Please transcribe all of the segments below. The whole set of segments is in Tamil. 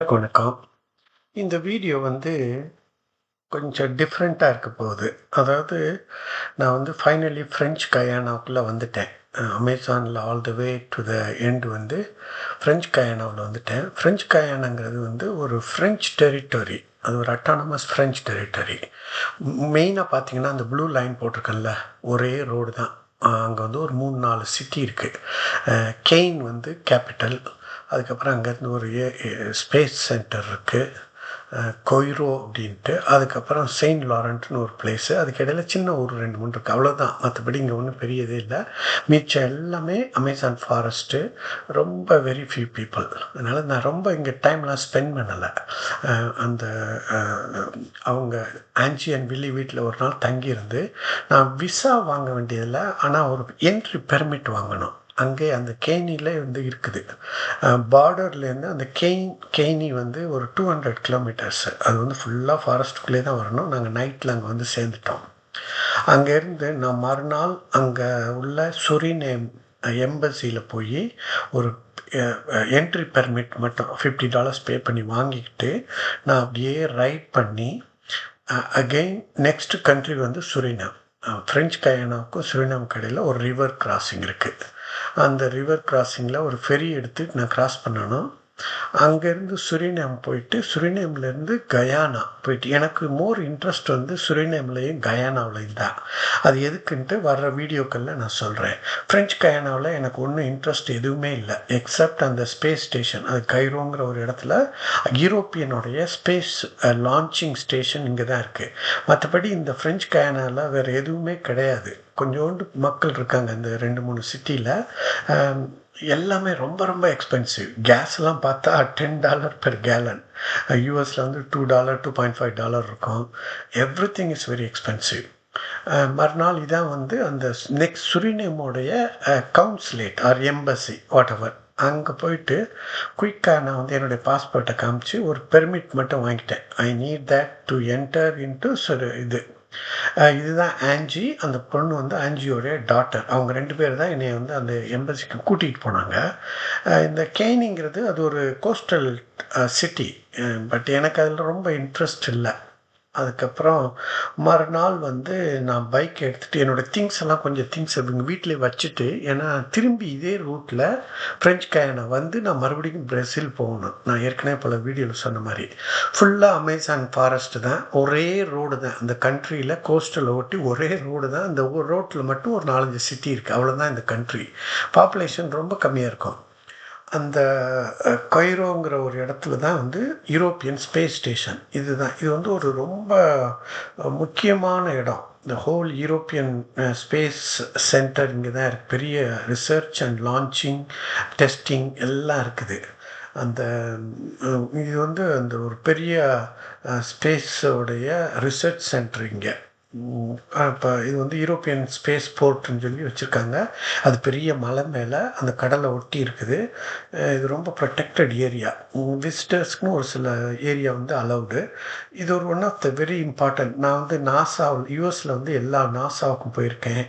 வணக்கம். இந்த வீடியோ வந்து கொஞ்சம் டிஃப்ரெண்ட்டாக இருக்க போகுது. அதாவது நான் வந்து ஃபைனலி ஃப்ரெஞ்ச் கயானாவுக்குள்ளே வந்துட்டேன். அமேசானில் all the way to the end வந்து ஃப்ரெஞ்ச் கயானாவில் வந்துட்டேன். ஃப்ரெஞ்ச் கயானாங்கிறது வந்து ஒரு ஃப்ரெஞ்ச் டெரிட்டரி. அது ஒரு அட்டானமஸ் ஃப்ரெஞ்ச் டெரிட்டரி. மெயினாக பார்த்தீங்கன்னா, அந்த ப்ளூ லைன் போட்டிருக்கேன்ல, ஒரே ரோடு தான். அங்கே வந்து ஒரு 3, 4 சிட்டி இருக்குது கெயின் வந்து கேப்பிட்டல். அதுக்கப்புறம் அங்கேருந்து ஒரு ஏ ஸ்பேஸ் சென்டர் இருக்குது கொய்ரோ அப்படின்ட்டு. அதுக்கப்புறம் செயின்ட் லாரன்ட்ன்னு ஒரு பிளேஸு. அதுக்கு இடையில சின்ன ஊர் ரெண்டு மூணு இருக்குது அவ்வளோதான். மற்றபடி இங்கே ஒன்றும் பெரியதே இல்லை இல்ல. மிச்சம் எல்லாமே அமேசான் ஃபாரஸ்ட்டு. ரொம்ப வெரி ஃபியூ பீப்புள் அதனால் நான் ரொம்ப இங்கே டைம்லாம் ஸ்பெண்ட் பண்ணலை அந்த அவங்க ஆன்ஜி அண்ட் வில்லி வீட்டில் ஒரு நாள் தங்கியிருந்து, நான் விசா வாங்க வேண்டியதில்லை ஆனால் ஒரு என்ட்ரி பெர்மிட் வாங்கணும். அங்கே அந்த கேனியில் வந்து இருக்குது. பார்டர்லேருந்து அந்த கெயின் கெய்னி வந்து ஒரு 200 கிலோமீட்டர்ஸு. அது வந்து ஃபுல்லாக ஃபாரஸ்ட்டுக்குள்ளே தான் வரணும். நாங்கள் நைட்டில் அங்கே வந்து சேர்ந்துட்டோம். அங்கேருந்து நான் மறுநாள் அங்கே உள்ள சுரிநேம் எம்பசியில் போய் ஒரு என்ட்ரி பெர்மிட் மட்டும் $50 பே பண்ணி வாங்கிக்கிட்டு, நான் அப்படியே ரைட் பண்ணி அகெயின் நெக்ஸ்ட் கண்ட்ரி வந்து சுரினாம். ஃப்ரெஞ்ச் கயானாவுக்கும் சுரினாம் கடையில் ஒரு ரிவர் கிராசிங் இருக்குது அந்த ரிவர் கிராசிங்கில் ஒரு ஃபெரி எடுத்து நான் கிராஸ் பண்ணணும். அங்கேருந்து சுரிநேம் போயிட்டு, சுரிநேம்லேருந்து கயானா போயிட்டு எனக்கு மோர் இன்ட்ரெஸ்ட் வந்து சுரிநேம்லேயும் கயானாவிலையும் தான். அது எதுக்குன்ட்டு வர்ற வீடியோக்களில் நான் சொல்கிறேன் ஃப்ரெஞ்ச் கயானாவில் எனக்கு ஒன்றும் இன்ட்ரெஸ்ட் எதுவுமே இல்லை எக்ஸெப்ட் அந்த ஸ்பேஸ் ஸ்டேஷன். அது கைரோங்கிற ஒரு இடத்துல யூரோப்பியனுடைய ஸ்பேஸ் லான்ச்சிங் ஸ்டேஷன் இங்கே தான் இருக்குது மற்றபடி இந்த ஃப்ரெஞ்ச் கயானாவில் வேறு எதுவுமே கிடையாது. கொஞ்சோண்டு மக்கள் இருக்காங்க இந்த ரெண்டு மூணு சிட்டியில் எல்லாமே ரொம்ப ரொம்ப எக்ஸ்பென்சிவ். கேஸ்லாம் பார்த்தா $10 பெர் கேலன். யூஎஸில் வந்து $2, $2.5 இருக்கும். Everything is very expensive. மறுநாள் இதான் வந்து அந்த நெக்ஸ்ட் சுரினேமோடைய கவுன்சிலேட் ஆர் எம்பசி ஹவர் அங்கே போயிட்டு குயிக்காக நான் வந்து என்னுடைய பாஸ்போர்ட்டை காமிச்சு ஒரு பெர்மிட் மட்டும் வாங்கிட்டேன். I need that to enter into சொ இது. இதுதான் ஆன்ஜி. அந்த பொண்ணு வந்து ஆன்ஜியோடைய டாட்டர். அவங்க ரெண்டு பேர் தான் என்னை வந்து அந்த எம்பசிக்கு கூட்டிகிட்டு போனாங்க. இந்த கேனிங்கிறது அது ஒரு கோஸ்டல் சிட்டி. பட் எனக்கு அதில் ரொம்ப இன்ட்ரெஸ்ட் இல்லை அதுக்கப்புறம் மறுநாள் வந்து நான் பைக் எடுத்துகிட்டு என்னோட திங்ஸ் எல்லாம் கொஞ்சம் திங்ஸ் இவங்க வீட்டிலே வச்சுட்டு, ஏன்னா திரும்பி இதே ரூட்டில் ஃப்ரெஞ்ச் கயானா வந்து நான் மறுபடியும் பிரேசில் போகணும். நான் ஏற்கனவே பல வீடியோவில் சொன்ன மாதிரி ஃபுல்லாக அமேசான் ஃபாரஸ்ட் தான். ஒரே ரோடு தான். அந்த கண்ட்ரியில் கோஸ்டலில் ஒட்டி ஒரே ரோடு தான். அந்த ஒரு ரோட்டில் மட்டும் ஒரு 4, 5 சிட்டி இருக்குது அவ்வளோதான் இந்த கண்ட்ரி. பாப்புலேஷன் ரொம்ப கம்மியாக இருக்கும். அந்த கொய்ரோங்கிற ஒரு இடத்துல தான் வந்து யூரோப்பியன் ஸ்பேஸ் ஸ்டேஷன். இதுதான். இது வந்து ஒரு ரொம்ப முக்கியமான இடம். இந்த ஹோல் யூரோப்பியன் ஸ்பேஸ் சென்டர் இங்கே தான் இருக்குது பெரிய ரிசர்ச் அண்ட் லான்ச்சிங், டெஸ்டிங் எல்லாம் இருக்குது. அந்த இது வந்து அந்த ஒரு பெரிய ஸ்பேஸோடைய ரிசர்ச் சென்டர் இங்கே இப்போ இது வந்து யூரோப்பியன் ஸ்பேஸ் போர்ட்னு சொல்லி வச்சுருக்காங்க அது பெரிய மலை மேலே அந்த கடலை ஒட்டி இருக்குது. இது ரொம்ப ப்ரொடெக்டட் ஏரியா. ம் விசிட்டர்ஸ்க்குன்னு ஒரு சில ஏரியா வந்து அலவுடு. இது ஒரு one of the very important. நான் வந்து நாசாவில் யூஎஸில் வந்து எல்லா நாசாவுக்கும் போயிருக்கேன்.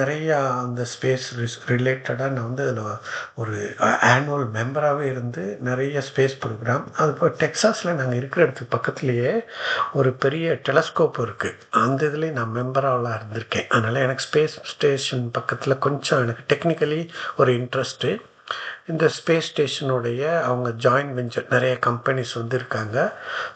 நிறையா அந்த ஸ்பேஸ் ரிலேட்டடாக நான் வந்து அதில் ஒரு ஆனுவல் மெம்பராகவே இருந்து நிறைய ஸ்பேஸ் ப்ரோக்ராம் அது இப்போ டெக்ஸாஸில் நாங்கள் இருக்கிற இடத்துக்கு பக்கத்துலேயே ஒரு பெரிய டெலஸ்கோப் இருக்குது அந்த இதுலயும் நான் மெம்பராகலாம் இருந்திருக்கேன். அதனால் எனக்கு ஸ்பேஸ் ஸ்டேஷன் பக்கத்தில் கொஞ்சம் எனக்கு டெக்னிக்கலி ஒரு இன்ட்ரெஸ்ட்டு. இந்த ஸ்பேஸ் ஸ்டேஷனுடைய அவங்க ஜாயிண்ட் வெஞ்சர் நிறைய கம்பெனிஸ் வந்து இருக்காங்க.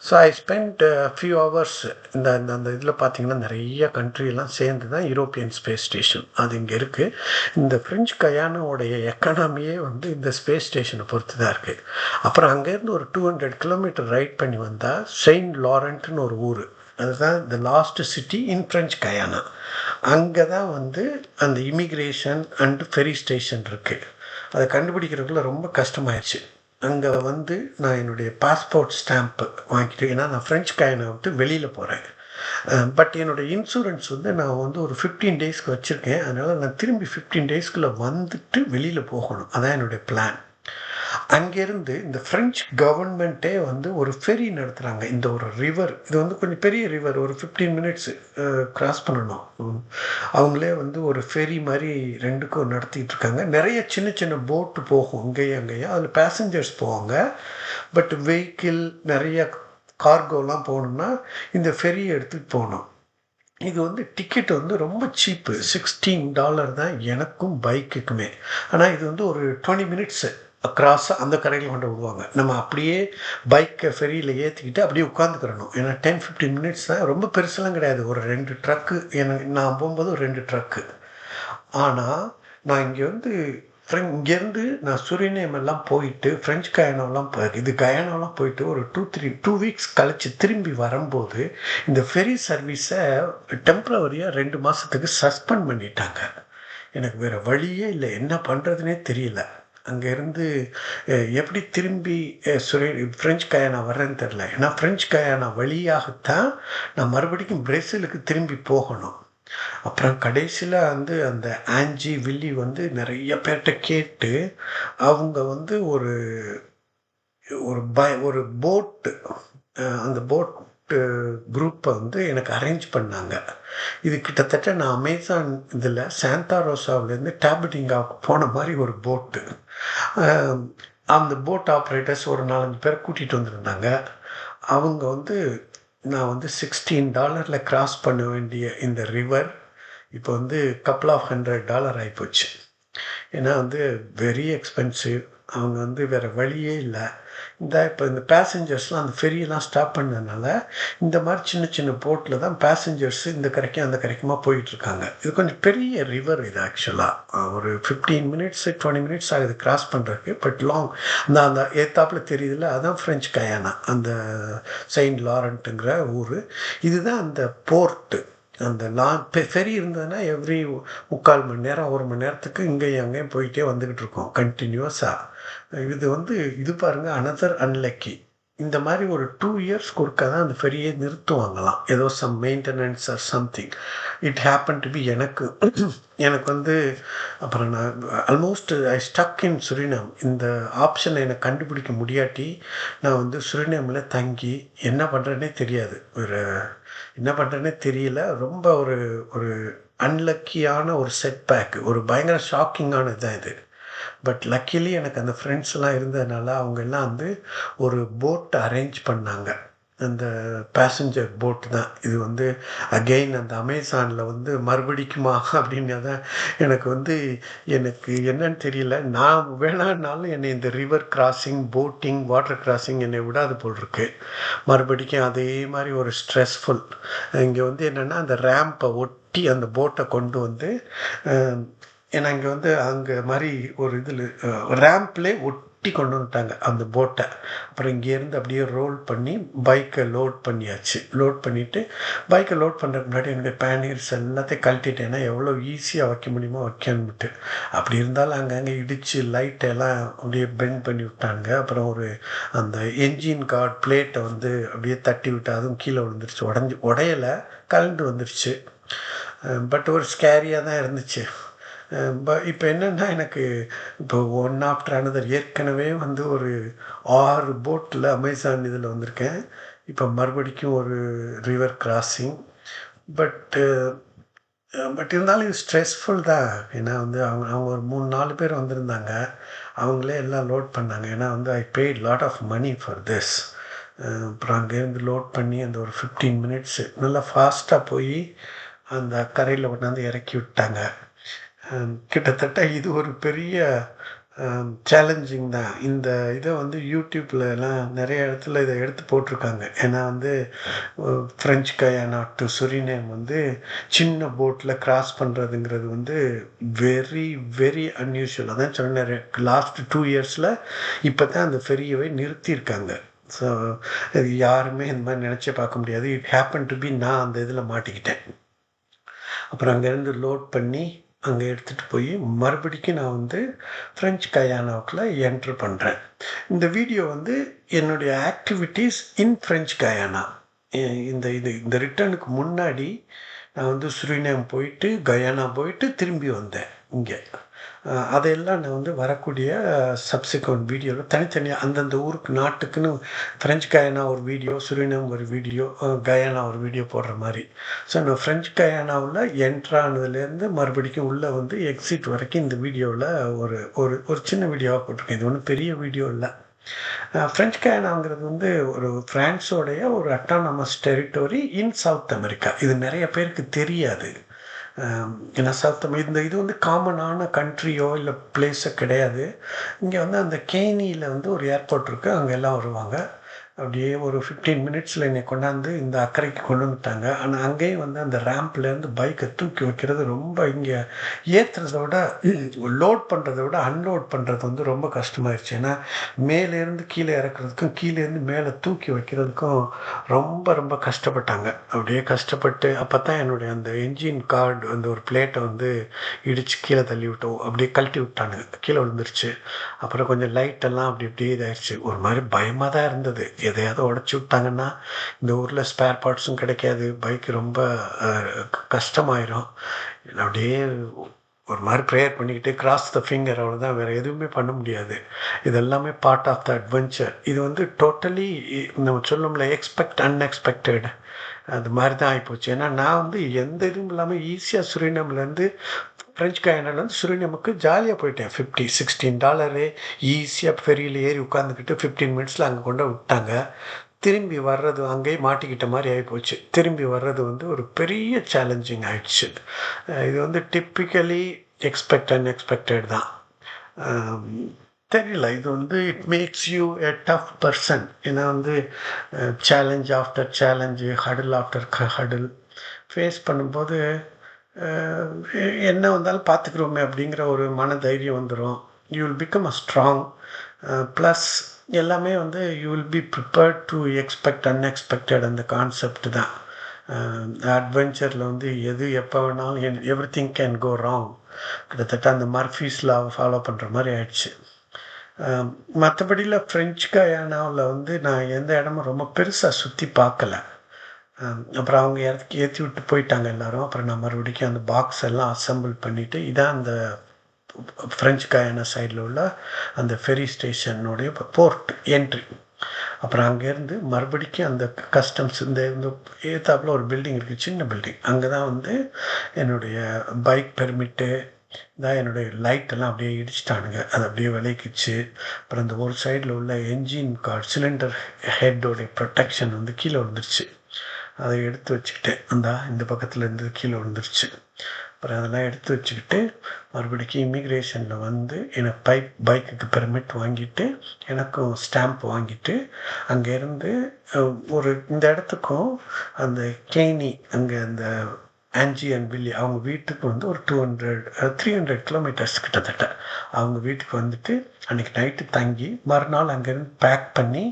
So I spent few hours இந்த அந்த அந்த இதில் பார்த்தீங்கன்னா, நிறைய கண்ட்ரிலாம் சேர்ந்து தான் யூரோப்பியன் ஸ்பேஸ் ஸ்டேஷன். அது இங்கே இருக்குது இந்த ஃப்ரெஞ்சு கயானாவுடைய எக்கானமியே வந்து இந்த ஸ்பேஸ் ஸ்டேஷனை பொறுத்து தான் இருக்குது அப்புறம் அங்கேருந்து ஒரு 200 கிலோமீட்டர் ரைட் பண்ணி வந்தால் செயின்ட் லாரண்ட்னு ஒரு ஊர் அதுதான் the last city in French Guiana. அங்கே தான் வந்து அந்த இமிக்ரேஷன் அண்ட் ஃபெரி ஸ்டேஷன் இருக்குது அதை கண்டுபிடிக்கிறதுக்குள்ள ரொம்ப கஷ்டமாயிருச்சு. அங்கே வந்து நான் என்னுடைய பாஸ்போர்ட் ஸ்டாம்ப்பு வாங்கிட்டு ஏன்னா நான் ஃப்ரெஞ்ச் கயானா விட்டு வெளியில் போகிறேன் பட் என்னோடய இன்சூரன்ஸ் வந்து நான் வந்து ஒரு 15 டேஸ்க்கு வச்சுருக்கேன் அதனால் நான் திரும்பி ஃபிஃப்டீன் டேஸ்க்குள்ளே வந்துட்டு வெளியில் போகணும். அதான் என்னுடைய பிளான். அங்கேருந்து இந்த ஃப்ரெஞ்ச் கவர்மெண்ட்டே வந்து ஒரு ஃபெரி நடத்துகிறாங்க இந்த ஒரு ரிவர் இது வந்து கொஞ்சம் பெரிய ரிவர் ஒரு ஃபிஃப்டீன் மினிட்ஸு கிராஸ் பண்ணணும். அவங்களே வந்து ஒரு ஃபெரி மாதிரி ரெண்டுக்கும் நடத்திட்டு இருக்காங்க. நிறைய சின்ன சின்ன போட்டு போகும் இங்கேயும் அங்கேயும் அதில் பேசஞ்சர்ஸ் போவாங்க. பட் வெஹிக்கிள் நிறைய கார்கோலாம் போகணுன்னா இந்த ஃபெரியை எடுத்துகிட்டு போகணும். இது வந்து டிக்கெட் வந்து ரொம்ப சீப்பு சிக்ஸ்டீன் டாலர் தான் எனக்கும் பைக்குக்குமே ஆனால் இது வந்து ஒரு டுவெண்ட்டி மினிட்ஸு அக்ராஸாக அந்த கரையில் கொண்டு விடுவாங்க. நம்ம அப்படியே பைக்கை ஃபெரியில் ஏற்றிக்கிட்டு அப்படியே உட்காந்துக்கிறணும் ஏன்னா டென் ஃபிஃப்டீன் மினிட்ஸ் தான் ரொம்ப பெருசெல்லாம் கிடையாது. ஒரு ரெண்டு ட்ரக்கு எனக்கு நான் போகும்போது ஒரு ரெண்டு ட்ரக்கு ஆனால் நான் இங்கே வந்து ஃப்ரெண்ட் இங்கேருந்து நான் சுரிநேம் எல்லாம் போயிட்டு ஃப்ரெஞ்சு கயானோலாம் போ இது கயானோலாம் போயிட்டு ஒரு டூ த்ரீ டூ வீக்ஸ் கழித்து திரும்பி வரும்போது இந்த ஃபெரி சர்வீஸை டெம்ப்ரவரியாக ரெண்டு மாதத்துக்கு சஸ்பெண்ட் பண்ணிட்டாங்க. எனக்கு வேறு வழியே இல்லை. என்ன பண்ணுறதுனே தெரியல. அங்கேருந்து எப்படி திரும்பி சுரே ஃப்ரெஞ்ச் கயானா வர்றேன்னு தெரில ஏன்னா ஃப்ரெஞ்ச் கயானா வழியாகத்தான் நான் மறுபடியும் பிரேசிலுக்கு திரும்பி போகணும். அப்புறம் கடைசியில் வந்து அந்த ஆஞ்சி வில்லி வந்து நிறைய பேர்கிட்ட கேட்டு அவங்க வந்து ஒரு ஒரு ப ஒரு போட்டு அந்த போட் குரூப்பை வந்து எனக்கு அரேஞ்ச் பண்ணாங்க. இது கிட்டத்தட்ட நான் அமேசான் இதில் சாந்தா ரோசாவிலேருந்து டேபிட்டிங்காவுக்கு போன மாதிரி ஒரு போட்டு அந்த போட் ஆப்ரேட்டர்ஸ் ஒரு நாலஞ்சு பேர் கூட்டிகிட்டு வந்திருந்தாங்க. அவங்க வந்து நான் வந்து சிக்ஸ்டீன் டாலரில் கிராஸ் பண்ண வேண்டிய இந்த ரிவர் இப்போ வந்து கப்பல் ஆஃப் ஹண்ட்ரட் டாலர் ஆகிப்போச்சு ஏன்னா வந்து வெரி எக்ஸ்பென்சிவ் அவங்க வந்து வேறு வழியே இல்லை. இந்த இப்போ இந்த பேசஞ்சர்ஸ்லாம் அந்த ஃபெரியெல்லாம் ஸ்டாப் பண்ணதுனால இந்த மாதிரி சின்ன சின்ன போட்டில் தான் பேசஞ்சர்ஸ் இந்த கரைக்கும் அந்த கரைக்குமா போயிட்டுருக்காங்க இது கொஞ்சம் பெரிய ரிவர் இது ஆக்சுவலாக ஒரு ஃபிஃப்டீன் மினிட்ஸ் டுவெண்ட்டி மினிட்ஸ் ஆகுது கிராஸ் பண்ணுறதுக்கு பட் லாங் அந்த அந்த ஏத்தாப்பில் தெரியுதுல்ல அதுதான் ஃப்ரெஞ்ச் கயானா அந்த செயின்ட் லாரண்ட்டுங்கிற ஊர். இதுதான் அந்த போர்ட்டு அந்த லா ஃபெரி இருந்ததுன்னா எவ்ரி முக்கால் மணி நேரம் ஒரு மணி நேரத்துக்கு இங்கேயும் அங்கேயும் போயிட்டே வந்துக்கிட்டு இருக்கோம் கண்டினியூஸாக இது வந்து இது பாருங்கள் அனதர் அன்லக்கி இந்த மாதிரி ஒரு டூ இயர்ஸ் ஒருக்கா தான் அந்த ஃபெரியை நிறுத்துவாங்களாம். ஏதோ some maintenance or something it happen to be எனக்கு. எனக்கு வந்து அப்புறம் நான் almost I stuck in Suriname இந்த ஆப்ஷனை எனக்கு கண்டுபிடிக்க முடியாட்டி நான் வந்து சுரினாமில் தங்கி என்ன பண்ணுறேன்னே தெரியாது. ஒரு என்ன பண்ணுறேன்னே தெரியல. ரொம்ப ஒரு ஒரு அன்லக்கியான ஒரு செட்பேக் ஒரு பயங்கர ஷாக்கிங்கான இதான் இது. பட் லக்கிலி எனக்கு அந்த ஃப்ரெண்ட்ஸ்லாம் இருந்ததுனால அவங்க எல்லாம் வந்து ஒரு போட் அரேஞ்ச் பண்ணாங்க. அந்த பேசஞ்சர் போட் தான். இது வந்து அகெயின் அந்த அமேசானில் வந்து மறுபடிக்குமா அப்படின்னு தான் எனக்கு வந்து எனக்கு என்னன்னு தெரியல. நான் வேணான்னாலும் என்னை இந்த river crossing boating water crossing என்னை விடாது போல் இருக்கு மறுபடிக்கும் அதே மாதிரி ஒரு ஸ்ட்ரெஸ்ஃபுல் இங்கே வந்து என்னென்னா அந்த ரேம்பை ஒட்டி அந்த போட்டை கொண்டு வந்து ஏன்னா இங்கே வந்து அங்கே மாதிரி ஒரு இதில் ரேம்ப்லே ஒட்டி கொண்டு வந்துட்டாங்க அந்த போட்டை அப்புறம் இங்கேருந்து அப்படியே ரோல் பண்ணி பைக்கை லோட் பண்ணியாச்சு. லோட் பண்ணிவிட்டு பைக்கை லோட் பண்ணுறதுக்கு முன்னாடி என்னுடைய பேனியர்ஸ் எல்லாத்தையும் கழட்டிட்டேன்னா எவ்வளோ ஈஸியாக வைக்க முடியுமோ வைக்கணும்ட்டு அப்படி இருந்தாலும் அங்கங்கே இடித்து லைட்டெல்லாம் அப்படியே பெண்ட் பண்ணி விட்டாங்க. அப்புறம் ஒரு அந்த என்ஜின் கார்டு பிளேட்டை வந்து அப்படியே தட்டி விட்டு அதுவும் கீழே விழுந்துருச்சு. உடஞ்சி உடையலை கலண்டு வந்துருச்சு. பட் ஒரு ஸ்கேரியாக தான் இருந்துச்சு. இப்போ என்னென்னா எனக்கு இப்போ ஒன் ஆஃப்டர் அனதர் ஏற்கனவே வந்து ஒரு ஆறு போட்டில் அமேசான் இதில் வந்திருக்கேன். இப்போ மறுபடிக்கும் ஒரு ரிவர் கிராசிங் பட்டு பட் இருந்தாலும் இது ஸ்ட்ரெஸ்ஃபுல் தான். ஏன்னா வந்து அவங்க அவங்க ஒரு மூணு நாலு பேர் வந்திருந்தாங்க. அவங்களே எல்லாம் லோட் பண்ணாங்க. ஏன்னா வந்து I paid lot of money for this அப்புறம் அங்கேருந்து லோட் பண்ணி அந்த ஒரு ஃபிஃப்டீன் மினிட்ஸு நல்லா ஃபாஸ்ட்டாக போய் அந்த கரையில் கொண்டாந்து இறக்கி விட்டாங்க. கிட்டத்தட்ட இது ஒரு பெரிய சேலஞ்சிங் தான். இந்த இதை வந்து யூடியூப்லலாம் நிறைய இடத்துல இதை எடுத்து போட்டிருக்காங்க. ஏன்னா வந்து ஃப்ரெஞ்சு கயானா டு சுரினேம் வந்து சின்ன போட்டில் கிராஸ் பண்ணுறதுங்கிறது வந்து வெரி வெரி அன்யூஷுவல் அதான் சொன்னேன் லாஸ்ட் டூ இயர்ஸில் இப்போ தான் அந்த ஃபெரியவை நிறுத்தியிருக்காங்க. ஸோ இது யாருமே இந்த மாதிரி நினச்சே பார்க்க முடியாது. இட் ஹேப்பன் டு பி நான் அந்த இதில் மாட்டிக்கிட்டேன். அப்புறம் அங்கேருந்து லோட் பண்ணி அங்கே எடுத்துகிட்டு போய் மறுபடிக்கும் நான் வந்து ஃப்ரெஞ்ச் கயானாவுக்குள்ள என்ட்ரு பண்ணுறேன் இந்த வீடியோ வந்து என்னுடைய ஆக்டிவிட்டீஸ் இன் ஃப்ரெஞ்ச் கயானா இந்த இது இந்த ரிட்டர்னுக்கு முன்னாடி நான் வந்து சுரினாம் போயிட்டு கயானா போயிட்டு திரும்பி வந்தேன். இங்கே. அதையெல்லாம் நான் வந்து வரக்கூடிய சப்சிக்வெண்ட் வீடியோவில் தனித்தனியாக அந்தந்த ஊருக்கு நாட்டுக்குன்னு ஃப்ரெஞ்ச் கயானா ஒரு வீடியோ சுரினம் ஒரு வீடியோ கயானா ஒரு வீடியோ போடுற மாதிரி. ஸோ நான் ஃப்ரெஞ்சு கயானாவில் என்ட்ரானதுலேருந்து மறுபடிக்கும் உள்ளே வந்து எக்ஸிட் வரைக்கும் இந்த வீடியோவில் ஒரு ஒரு ஒரு சின்ன வீடியோவாக போட்டிருக்கேன். இது ஒன்றும் பெரிய வீடியோ இல்லை. ஃப்ரெஞ்சு கயானாங்கிறது வந்து ஒரு ஃப்ரான்ஸோடைய ஒரு autonomous territory in South America இது நிறைய பேருக்கு தெரியாது. ஏன்னா சவுத் இந்த இது வந்து காமனான கண்ட்ரியோ இல்லை பிளேஸோ கிடையாது. இங்கே வந்து அந்த கேனியில் வந்து ஒரு ஏர்போர்ட் இருக்குது அங்கே எல்லாம் வருவாங்க. அப்படியே ஒரு ஃபிஃப்டீன் மினிட்ஸில் என்னை கொண்டாந்து இந்த அக்கறைக்கு கொண்டு வந்துட்டாங்க. ஆனால் அங்கேயும் வந்து அந்த ரேம்ப்லேருந்து பைக்கை தூக்கி வைக்கிறது ரொம்ப இங்கே ஏற்றுறத விட லோட் பண்ணுறத விட அன்லோட் பண்ணுறது வந்து ரொம்ப கஷ்டமாயிருச்சு. ஏன்னா மேலேருந்து கீழே இறக்குறதுக்கும் கீழேருந்து மேலே தூக்கி வைக்கிறதுக்கும் ரொம்ப ரொம்ப கஷ்டப்பட்டாங்க. அப்படியே கஷ்டப்பட்டு அப்போ தான் என்னுடைய அந்த என்ஜின் கார்டு அந்த ஒரு பிளேட்டை வந்து இடித்து கீழே தள்ளி விட்டோம். அப்படியே கழட்டி விட்டானுங்க. கீழே விழுந்துருச்சு. அப்புறம் கொஞ்சம் லைட்டெல்லாம் அப்படி இப்படியே இதாயிடுச்சு ஒரு மாதிரி பயமாக தான் இருந்தது. எதையாவது உடச்சி விட்டாங்கன்னா இந்த ஊரில் ஸ்பேர் பார்ட்ஸும் கிடைக்காது. பைக் ரொம்ப கஷ்டமாயிரும். அப்படியே ஒரு மாதிரி ப்ரேயர் பண்ணிக்கிட்டு கிராஸ் த ஃபிங்கர் அவ்வளோதான் வேறு எதுவுமே பண்ண முடியாது. இது எல்லாமே பார்ட் ஆஃப் த அட்வென்ச்சர் இது வந்து டோட்டலி நம்ம சொல்லணும்ல எக்ஸ்பெக்ட் அன்எக்ஸ்பெக்டட் அது மாதிரி தான் ஆகிப்போச்சு ஏன்னா நான் வந்து எந்த இதுவும் இல்லாமல் ஈஸியாக சுரினம்லேருந்து ஃப்ரெஞ்ச் வந்து சுரினமுக்கு ஜாலியாக போயிட்டேன். ஃபிஃப்டி சிக்ஸ்டீன் டாலரு ஈஸியாக ஃபெரியில் ஏறி உட்காந்துக்கிட்டு ஃபிஃப்டீன் மினிட்ஸில் அங்கே கொண்டு விட்டாங்க. திரும்பி வர்றது அங்கேயே மாட்டிக்கிட்ட மாதிரி ஆகிப்போச்சு திரும்பி வர்றது வந்து ஒரு பெரிய சேலஞ்சிங் ஆயிடுச்சு. இது வந்து டிப்பிக்கலி எக்ஸ்பெக்ட் அன்எக்ஸ்பெக்டட் தான். தெரியல இது வந்து it makes you a tough person ஏன்னா வந்து challenge after challenge hurdle after hurdle face பண்ணும்போது என்ன வந்தாலும் பார்த்துக்குறோமே அப்படிங்கிற ஒரு மன தைரியம் வந்துடும் you will become a strong plus எல்லாமே வந்து you will be prepared to expect unexpected அந்த கான்செப்ட் தான். அட்வென்ச்சரில் வந்து எது எப்போ வேணாலும் everything can go wrong கிட்டத்தட்ட அந்த மர்ஃபீஸில் ஃபாலோ பண்ணுற மாதிரி ஆயிடுச்சு. மற்றபடியில் ஃப்ரெஞ்சு கயானாவில் வந்து நான் எந்த இடமும் ரொம்ப பெருசாக சுற்றி பார்க்கல. அப்புறம் அவங்க இடத்துக்கு ஏற்றி விட்டு போயிட்டாங்க எல்லாரும். அப்புறம் நான் மறுபடிக்கும் அந்த பாக்ஸ் எல்லாம் அசெம்பிள் பண்ணிவிட்டு இதான் அந்த ஃப்ரெஞ்சு கயானா சைடில் உள்ள அந்த ஃபெரி ஸ்டேஷனுடைய போர்ட் என்ட்ரி அப்புறம் அங்கேருந்து மறுபடிக்கும் அந்த கஸ்டம்ஸ் இந்த இந்த ஏத்தாப்புல ஒரு பில்டிங் இருக்குது சின்ன பில்டிங் அங்கே தான் வந்து என்னுடைய பைக் பெர்மிட்டு தான் என்னுடைய லைட் எல்லாம் அப்படியே இடிச்சிட்டானுங்க. அது அப்படியே விளைக்கிச்சு அப்புறம் அந்த ஒரு சைடில் உள்ள என்ஜின் கார்டு சிலிண்டர் ஹெட்டோடைய ப்ரொடெக்ஷன் வந்து கீழே விழுந்துருச்சு. அதை எடுத்து வச்சுக்கிட்டேன் அந்த இந்த பக்கத்தில் இருந்து கீழே விழுந்துருச்சு. அப்புறம் அதெல்லாம் எடுத்து வச்சுக்கிட்டு மறுபடிக்கும் இமிக்ரேஷனில் வந்து எனக்கு பைக் பைக்குக்கு பெர்மிட் வாங்கிட்டு எனக்கும் ஸ்டாம்ப் வாங்கிட்டு அங்கேருந்து ஒரு இந்த இடத்துக்கும் அந்த கேணி அங்கே அந்த ஆன்ஜி அண்ட் வில்லி அவங்க வீட்டுக்கு வந்து ஒரு two hundred three hundred kilometres கிட்டத்தட்ட. அவங்க வீட்டுக்கு வந்துட்டு அன்றைக்கி நைட்டு தங்கி மறுநாள் அங்கேருந்து பேக் பண்ணி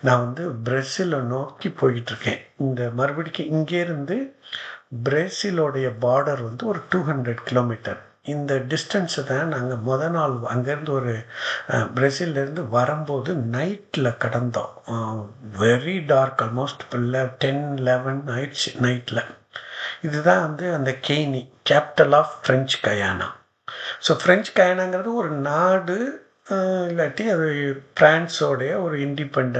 நான் வந்து பிரேசிலை நோக்கி போய்கிட்டு இருக்கேன் இந்த மறுபடிக்கு இங்கேருந்து பிரேசிலோடைய பார்டர் வந்து ஒரு டூ ஹண்ட்ரட் கிலோமீட்டர் இந்த டிஸ்டன்ஸை தான் நாங்கள் முத நாள் அங்கேருந்து ஒரு பிரேசிலேருந்து வரும்போது நைட்டில் கடந்தோம். வெரி டார்க் ஆல்மோஸ்ட் இப்போ டென் லெவன் ஆயிடுச்சு நைட்டில் இதுதான் வந்து அந்த Cayenne capital of French Guiana so French கயானாங்கிறது ஒரு நாடு இல்லாட்டி அது பிரான்ஸோடைய ஒரு இண்டிபெண்ட்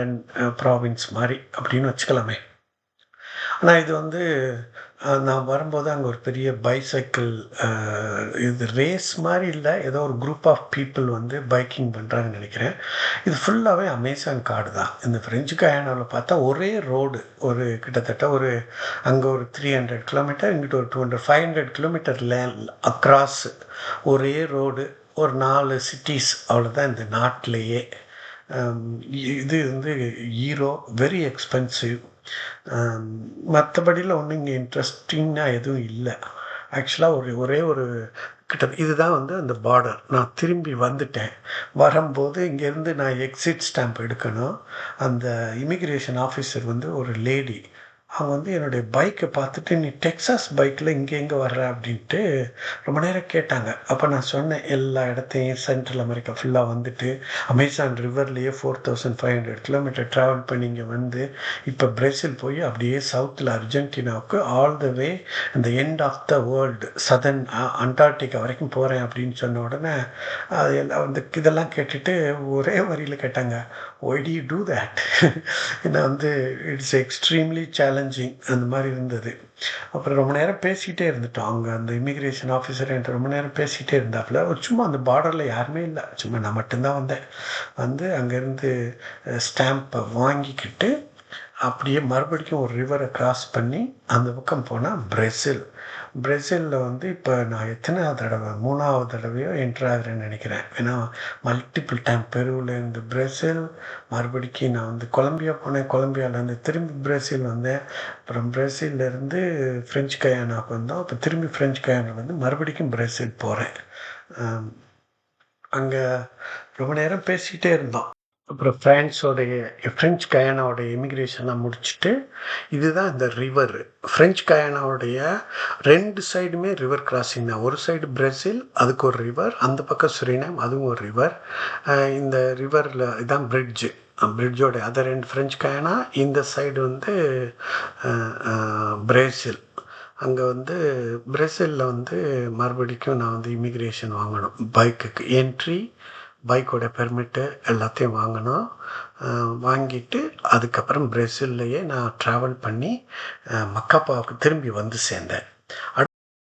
ப்ராவின்ஸ் மாதிரி அப்படின்னு வச்சுக்கலாமே. ஆனால் இது வந்து நான் வரும்போது அங்கே ஒரு பெரிய பைசைக்கிள் இது ரேஸ் மாதிரி இல்லை. ஏதோ ஒரு குரூப் ஆஃப் பீப்புள் வந்து பைக்கிங் பண்ணுறாங்கன்னு நினைக்கிறேன். இது ஃபுல்லாகவே அமேசான் காடு தான். இந்த ஃப்ரெஞ்சு கயானாவில் பார்த்தா ஒரே ரோடு ஒரு கிட்டத்தட்ட ஒரு அங்கே ஒரு த்ரீ ஹண்ட்ரட் கிலோமீட்டர் இங்கிட்ட ஒரு two hundred five hundred kilometre லே அக்ராஸ் ஒரே ரோடு ஒரு நாலு சிட்டிஸ் அவ்வளோதான் இந்த நாட்டிலேயே. இது வந்து ஈரோ வெரி எக்ஸ்பென்சிவ் மற்றபடியில் ஒன்றும் இங்கே இன்ட்ரெஸ்டிங்காக எதுவும் இல்லை. ஆக்சுவலாக ஒரு ஒரே ஒரு கிட்ட இதுதான் வந்து அந்த பார்டர் நான் திரும்பி வந்துட்டேன். வரும்போது இங்கேருந்து நான் எக்ஸிட் ஸ்டாம்ப் எடுக்கணும். அந்த இமிக்ரேஷன் ஆஃபீஸர் வந்து ஒரு லேடி அவன் வந்து என்னுடைய பைக்கை பார்த்துட்டு நீ டெக்ஸாஸ் பைக்கில் இங்கே எங்கே வர்ற? அப்படின்ட்டு ரொம்ப நேரம் கேட்டாங்க. அப்போ நான் சொன்னேன் எல்லா இடத்தையும் சென்ட்ரல் அமெரிக்கா ஃபுல்லாக வந்துட்டு Amazon ரிவர்லேயே four thousand five hundred kilometre travel பண்ணி இங்கே வந்து இப்போ பிரேசில் போய் அப்படியே சவுத்தில் அர்ஜென்டினாவுக்கு ஆல் த வே இந்த end of the world southern Antarctica வரைக்கும் போகிறேன் அப்படின்னு சொன்ன உடனே அது எல்லாம் வந்து இதெல்லாம் கேட்டுட்டு ஒரே வரியில் கேட்டாங்க why did you do that ஏன்னா வந்து இட்ஸ் எக்ஸ்ட்ரீம்லி சேலஞ்சிங் அந்த மாதிரி இருந்தது. அப்புறம் ரொம்ப நேரம் பேசிக்கிட்டே இருந்துட்டோம். அவங்க அந்த இமிக்ரேஷன் ஆஃபீஸர் என்கிட்ட ரொம்ப நேரம் பேசிக்கிட்டே இருந்தாப்புல சும்மா அந்த பார்டரில் யாருமே இல்லை. சும்மா நான் மட்டும்தான் வந்தேன். வந்து அங்கேருந்து ஸ்டாம்பை வாங்கிக்கிட்டு அப்படியே மறுபடியும் ஒரு ரிவரை கிராஸ் பண்ணி அந்த பக்கம் போனால் பிரேசில் பிரேசிலில் வந்து இப்போ நான் எத்தனாவது தடவை மூணாவது தடவையோ என்ட்ரு நினைக்கிறேன். ஏன்னா மல்டிபிள் டைம் பெருவிலேருந்து பிரேசில் மறுபடிக்கு நான் வந்து கொலம்பியா போனேன். கொலம்பியாவிலேருந்து திரும்பி பிரேசில் வந்தேன். அப்புறம் பிரேசிலேருந்து ஃப்ரெஞ்சு கயானாவுக்கு வந்தோம். அப்போ திரும்பி ஃப்ரெஞ்சு கயானா வந்து மறுபடிக்கும் பிரேசில் போகிறேன் அங்கே ரொம்ப நேரம் பேசிக்கிட்டே இருந்தோம். அப்புறம் ஃப்ரான்ஸோடைய ஃப்ரெஞ்ச் கயானாவோடைய இமிக்ரேஷனை முடிச்சுட்டு இதுதான் இந்த ரிவர் ஃப்ரெஞ்ச் கயானாவுடைய ரெண்டு சைடுமே ரிவர் கிராசிங் தான். ஒரு சைடு பிரேசில் அதுக்கு ஒரு ரிவர் அந்த பக்கம் சுரினாம் அதுவும் ஒரு ரிவர் இந்த ரிவரில் இதான் பிரிட்ஜு பிரிட்ஜோட அதர் ரெண்டு ஃப்ரெஞ்ச் கயானா இந்த சைடு வந்து பிரேசில். அங்கே வந்து பிரேசிலில் வந்து மறுபடிக்கும் நான் வந்து இமிக்ரேஷன் வாங்கணும். பைக்குக்கு என்ட்ரி பைக்கோட பெர்மிட்டு எல்லாத்தையும் வாங்கினோம் வாங்கிட்டு அதுக்கப்புறம் பிரேசில்லையே நான் ட்ராவல் பண்ணி மக்காப்பாவுக்கு திரும்பி வந்து சேர்ந்தேன்.